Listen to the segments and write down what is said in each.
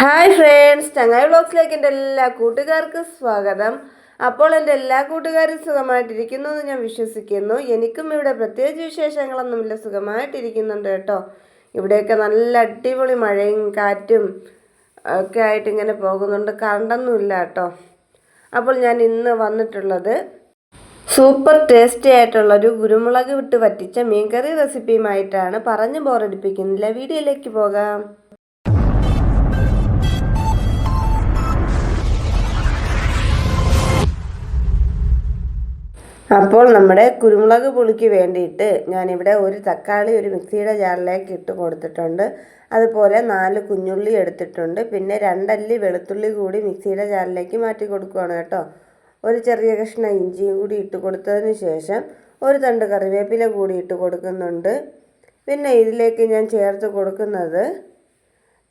Hi friends ചങ്ങായി വ്ളോഗ്സിലേക്ക് എന്റെ എല്ലാ കൂട്ടുകാർക്കും സ്വാഗതം. അപ്പോൾ എന്റെ എല്ലാ കൂട്ടുകാരും സുഖമായിട്ടിരിക്കുന്നു എന്ന് ഞാൻ വിശ്വസിക്കുന്നു. എനിക്കും ഇവിടെ പ്രത്യേകിച്ച് വിശേഷങ്ങളൊന്നുമില്ല സുഖമായിട്ടിരിക്കുന്നുണ്ട് കേട്ടോ. ഇവിടെയൊക്കെ നല്ല അടിപൊളി മഴയും കാറ്റും ഒക്കെ ആയിട്ട് ഇങ്ങനെ പോകുന്നുണ്ട്. കറണ്ടൊന്നുമില്ല കേട്ടോ. അപ്പോൾ ഞാൻ ഇന്ന് വന്നിട്ടുള്ളത് സൂപ്പർ ടേസ്റ്റി ആയിട്ടുള്ളൊരു കുരുമുളക് വിട്ട് വറ്റിച്ച മീൻകറി റെസിപ്പിയുമായിട്ടാണ് പറഞ്ഞു ബോറടിപ്പിക്കുന്നില്ല വീഡിയോയിലേക്ക് പോകാം. അപ്പോൾ നമ്മുടെ കുരുമുളക് പുളിക്ക് വേണ്ടിയിട്ട് ഞാനിവിടെ ഒരു തക്കാളി ഒരു മിക്സിയുടെ ജാറിലേക്ക് ഇട്ട് കൊടുത്തിട്ടുണ്ട്. അതുപോലെ നാല് കുഞ്ഞുള്ളി എടുത്തിട്ടുണ്ട്. പിന്നെ രണ്ടല്ലി വെളുത്തുള്ളി കൂടി മിക്സിയുടെ ജാറിലേക്ക് മാറ്റി കൊടുക്കുകയാണ് കേട്ടോ. ഒരു ചെറിയ കഷ്ണം ഇഞ്ചിയും കൂടി ഇട്ട് കൊടുത്തതിന് ശേഷം ഒരു തണ്ട് കറിവേപ്പില കൂടി ഇട്ട് കൊടുക്കുന്നുണ്ട്. പിന്നെ ഇതിലേക്ക് ഞാൻ ചേർത്ത് കൊടുക്കുന്നത്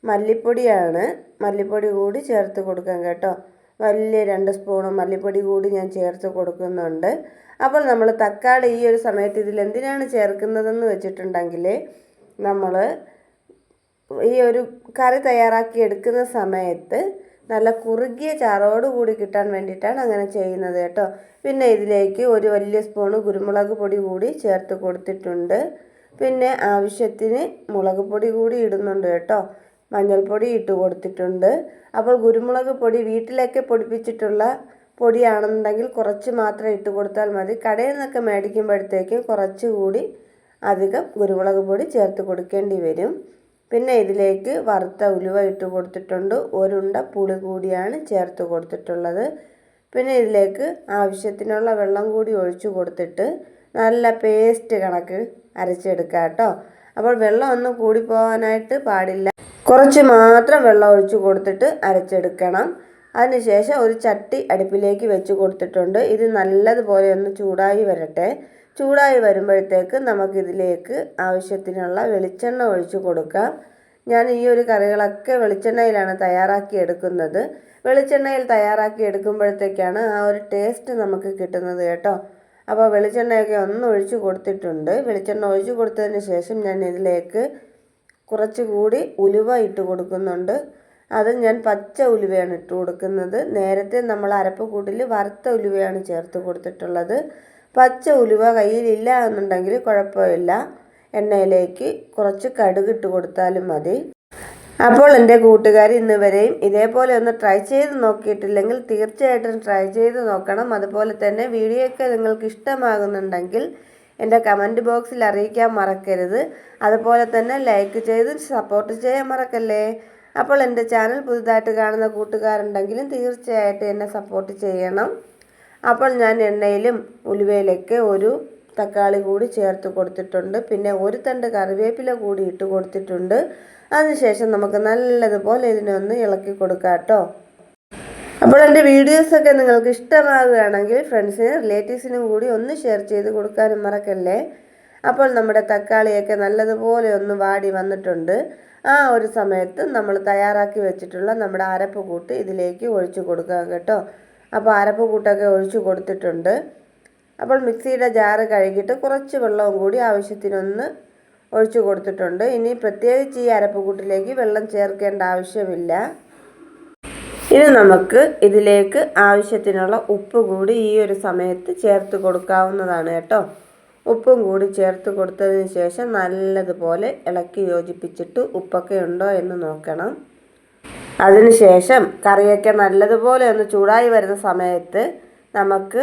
മല്ലിപ്പൊടിയാണ്. മല്ലിപ്പൊടി കൂടി ചേർത്ത് കൊടുക്കാം കേട്ടോ. വലിയ രണ്ട് സ്പൂണ് മല്ലിപ്പൊടി കൂടി ഞാൻ ചേർത്ത് കൊടുക്കുന്നുണ്ട്. അപ്പോൾ നമ്മൾ തക്കാളി ഈ ഒരു സമയത്ത് ഇതിൽ എന്തിനാണ് ചേർക്കുന്നതെന്ന് വെച്ചിട്ടുണ്ടെങ്കിൽ നമ്മൾ ഈ ഒരു കറി തയ്യാറാക്കി എടുക്കുന്ന സമയത്ത് നല്ല കുറുകിയ ചാറോട് കൂടി കിട്ടാൻ വേണ്ടിയിട്ടാണ് അങ്ങനെ ചെയ്യുന്നത് കേട്ടോ. പിന്നെ ഇതിലേക്ക് ഒരു വലിയ സ്പൂണ് കുരുമുളക് പൊടി കൂടി ചേർത്ത് കൊടുത്തിട്ടുണ്ട്. പിന്നെ ആവശ്യത്തിന് മുളക് പൊടി കൂടി ഇടുന്നുണ്ട് കേട്ടോ. മഞ്ഞൾപ്പൊടി ഇട്ട് കൊടുത്തിട്ടുണ്ട്. അപ്പോൾ കുരുമുളക് പൊടി വീട്ടിലൊക്കെ പൊടിപ്പിച്ചിട്ടുള്ള പൊടിയാണെന്നുണ്ടെങ്കിൽ കുറച്ച് മാത്രം ഇട്ട് കൊടുത്താൽ മതി. കടയിൽ നിന്നൊക്കെ മേടിക്കുമ്പോഴത്തേക്കും കുറച്ച് കൂടി അധികം കുരുമുളക് പൊടി ചേർത്ത് കൊടുക്കേണ്ടി വരും. പിന്നെ ഇതിലേക്ക് വറുത്ത ഉലുവ ഇട്ട് കൊടുത്തിട്ടുണ്ട്. ഒരുണ്ട പുളി കൂടിയാണ് ചേർത്ത് കൊടുത്തിട്ടുള്ളത്. പിന്നെ ഇതിലേക്ക് ആവശ്യത്തിനുള്ള വെള്ളം കൂടി ഒഴിച്ചു കൊടുത്തിട്ട് നല്ല പേസ്റ്റ് കണക്ക് അരച്ചെടുക്കുക കേട്ടോ. അപ്പോൾ വെള്ളം ഒന്നും കൂടി പോകാനായിട്ട് പാടില്ല. കുറച്ച് മാത്രം വെള്ളം ഒഴിച്ചു കൊടുത്തിട്ട് അരച്ചെടുക്കണം. അതിനുശേഷം ഒരു ചട്ടി അടുപ്പിലേക്ക് വെച്ച് കൊടുത്തിട്ടുണ്ട്. ഇത് നല്ലതുപോലെ ഒന്ന് ചൂടായി വരട്ടെ. ചൂടായി വരുമ്പോഴത്തേക്ക് നമുക്കിതിലേക്ക് ആവശ്യത്തിനുള്ള വെളിച്ചെണ്ണ ഒഴിച്ചു കൊടുക്കാം. ഞാൻ ഈ ഒരു കറികളൊക്കെ വെളിച്ചെണ്ണയിലാണ് തയ്യാറാക്കി എടുക്കുന്നത്. വെളിച്ചെണ്ണയിൽ തയ്യാറാക്കി എടുക്കുമ്പോഴത്തേക്കാണ് ആ ഒരു ടേസ്റ്റ് നമുക്ക് കിട്ടുന്നത് കേട്ടോ. അപ്പോൾ വെളിച്ചെണ്ണയൊക്കെ ഒന്ന് ഒഴിച്ചു കൊടുത്തിട്ടുണ്ട്. വെളിച്ചെണ്ണ ഒഴിച്ചു കൊടുത്തതിന് ശേഷം ഞാൻ ഇതിലേക്ക് കുറച്ചുകൂടി ഉലുവ ഇട്ട് കൊടുക്കുന്നുണ്ട്. അത് ഞാൻ പച്ച ഉലുവയാണ് ഇട്ട് കൊടുക്കുന്നത്. നേരത്തെ നമ്മൾ അരപ്പ് കൂട്ടിൽ വറുത്ത ഉലുവയാണ് ചേർത്ത് കൊടുത്തിട്ടുള്ളത്. പച്ച ഉലുവ കയ്യിലില്ല എന്നുണ്ടെങ്കിൽ കുഴപ്പമില്ല. എണ്ണയിലേക്ക് കുറച്ച് കടുക് ഇട്ട് കൊടുത്താലും മതി. അപ്പോൾ എന്റെ കൂട്ടുകാർ ഇന്ന് വരെയും ഇതേപോലെ ഒന്ന് ട്രൈ ചെയ്ത് നോക്കിയിട്ടില്ലെങ്കിൽ തീർച്ചയായിട്ടും ട്രൈ ചെയ്ത് നോക്കണം. അതുപോലെ തന്നെ വീഡിയോ ഒക്കെ നിങ്ങൾക്ക് ഇഷ്ടമാകുന്നുണ്ടെങ്കിൽ എന്റെ കമന്റ് ബോക്സിൽ അറിയിക്കാൻ മറക്കരുത്. അതുപോലെ തന്നെ ലൈക്ക് ചെയ്ത് സപ്പോർട്ട് ചെയ്യാൻ മറക്കല്ലേ? അപ്പോൾ എന്റെ ചാനൽ പുതുതായിട്ട് കാണുന്ന കൂട്ടുകാരുണ്ടെങ്കിലും തീർച്ചയായിട്ടും എന്നെ സപ്പോർട്ട് ചെയ്യണം. അപ്പോൾ ഞാൻ എണ്ണയിലും ഉലുവയിലൊക്കെ ഒരു തക്കാളി കൂടി ചേർത്ത് കൊടുത്തിട്ടുണ്ട്. പിന്നെ ഒരു തണ്ട് കറിവേപ്പില കൂടി ഇട്ട് കൊടുത്തിട്ടുണ്ട്. അതിനുശേഷം നമുക്ക് നല്ലതുപോലെ ഇതിനൊന്ന് ഇളക്കി കൊടുക്കാം കേട്ടോ. അപ്പോൾ എന്റെ വീഡിയോസൊക്കെ നിങ്ങൾക്ക് ഇഷ്ടമാകുകയാണെങ്കിൽ ഫ്രണ്ട്സിനും റിലേറ്റീവ്സിനും കൂടി ഒന്ന് ഷെയർ ചെയ്ത് കൊടുക്കാനും മറക്കല്ലേ? അപ്പോൾ നമ്മുടെ തക്കാളിയൊക്കെ നല്ലതുപോലെ ഒന്ന് വാടി വന്നിട്ടുണ്ട്. ആ ഒരു സമയത്ത് നമ്മൾ തയ്യാറാക്കി വെച്ചിട്ടുള്ള നമ്മുടെ അരപ്പ് കൂട്ട് ഇതിലേക്ക് ഒഴിച്ചു കൊടുക്കുക കേട്ടോ. അപ്പോൾ അരപ്പ് കൂട്ടൊക്കെ ഒഴിച്ചു കൊടുത്തിട്ടുണ്ട്. അപ്പോൾ മിക്സിയുടെ ജാറ് കഴുകിയിട്ട് കുറച്ച് വെള്ളവും കൂടി ആവശ്യത്തിനൊന്ന് ഒഴിച്ചു കൊടുത്തിട്ടുണ്ട്. ഇനി പ്രത്യേകിച്ച് ഈ അരപ്പ് കൂട്ടിലേക്ക് വെള്ളം ചേർക്കേണ്ട ആവശ്യമില്ല. ഇനി നമുക്ക് ഇതിലേക്ക് ആവശ്യത്തിനുള്ള ഉപ്പ് കൂടി ഈ ഒരു സമയത്ത് ചേർത്ത് കൊടുക്കാവുന്നതാണ് കേട്ടോ. ഉപ്പും കൂടി ചേർത്ത് കൊടുത്തതിന് ശേഷം നല്ലതുപോലെ ഇളക്കി യോജിപ്പിച്ചിട്ട് ഉപ്പൊക്കെ ഉണ്ടോ എന്ന് നോക്കണം. അതിനുശേഷം കറിയൊക്കെ നല്ലതുപോലെ ഒന്ന് ചൂടായി വരുന്ന സമയത്ത് നമുക്ക്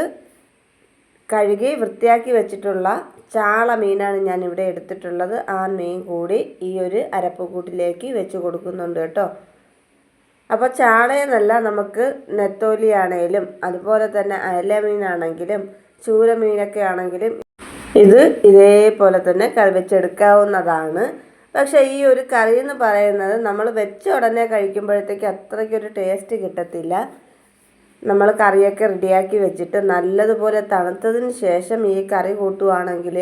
കഴുകി വൃത്തിയാക്കി വെച്ചിട്ടുള്ള ചാള മീനാണ് ഞാൻ ഇവിടെ എടുത്തിട്ടുള്ളത്. ആ മീൻ കൂടി ഈ ഒരു അരപ്പ് കൂട്ടിലേക്ക് വെച്ച് കൊടുക്കുന്നുണ്ട് കേട്ടോ. അപ്പോൾ ചാളയെന്നല്ല നമുക്ക് നെത്തോലിയാണേലും അതുപോലെ തന്നെ അയല മീനാണെങ്കിലും ചൂര മീനൊക്കെ ആണെങ്കിലും ഇത് ഇതേപോലെ തന്നെ വെച്ചെടുക്കാവുന്നതാണ്. പക്ഷേ ഈ ഒരു കറി എന്ന് പറയുന്നത് നമ്മൾ വെച്ച ഉടനെ കഴിക്കുമ്പോഴത്തേക്ക് അത്രയ്ക്കൊരു ടേസ്റ്റ് കിട്ടത്തില്ല. നമ്മൾ കറിയൊക്കെ റെഡിയാക്കി വെച്ചിട്ട് നല്ലതുപോലെ തണുത്തതിന് ശേഷം ഈ കറി കൂട്ടുവാണെങ്കിൽ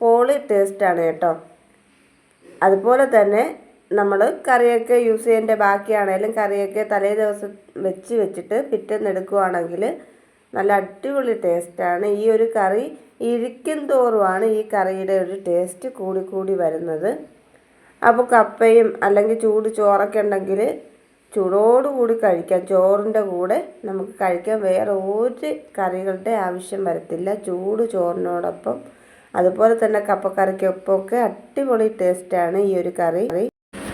പോളി ടേസ്റ്റാണ് കേട്ടോ. അതുപോലെ തന്നെ നമ്മൾ കറിയൊക്കെ യൂസ് ചെയ്യേണ്ട ബാക്കിയാണേലും കറിയൊക്കെ തലേ ദിവസം വെച്ച് വെച്ചിട്ട് പിറ്റേന്ന് എടുക്കുവാണെങ്കിൽ നല്ല അടിപൊളി ടേസ്റ്റാണ്. ഈ ഒരു കറി ഇരിക്കും തോറുമാണ് ഈ കറിയുടെ ഒരു ടേസ്റ്റ് കൂടി കൂടി വരുന്നത്. അപ്പോൾ കപ്പയും അല്ലെങ്കിൽ ചൂട് ചോറൊക്കെ ഉണ്ടെങ്കിൽ ചൂടോടുകൂടി കഴിക്കാം. ചോറിന്റെ കൂടെ നമുക്ക് കഴിക്കാൻ വേറെ ഒരു കറികളുടെ ആവശ്യം വരത്തില്ല. ചൂട് ചോറിനോടൊപ്പം അതുപോലെ തന്നെ കപ്പക്കറിക്കൊപ്പമൊക്കെ അടിപൊളി ടേസ്റ്റാണ് ഈ ഒരു കറി.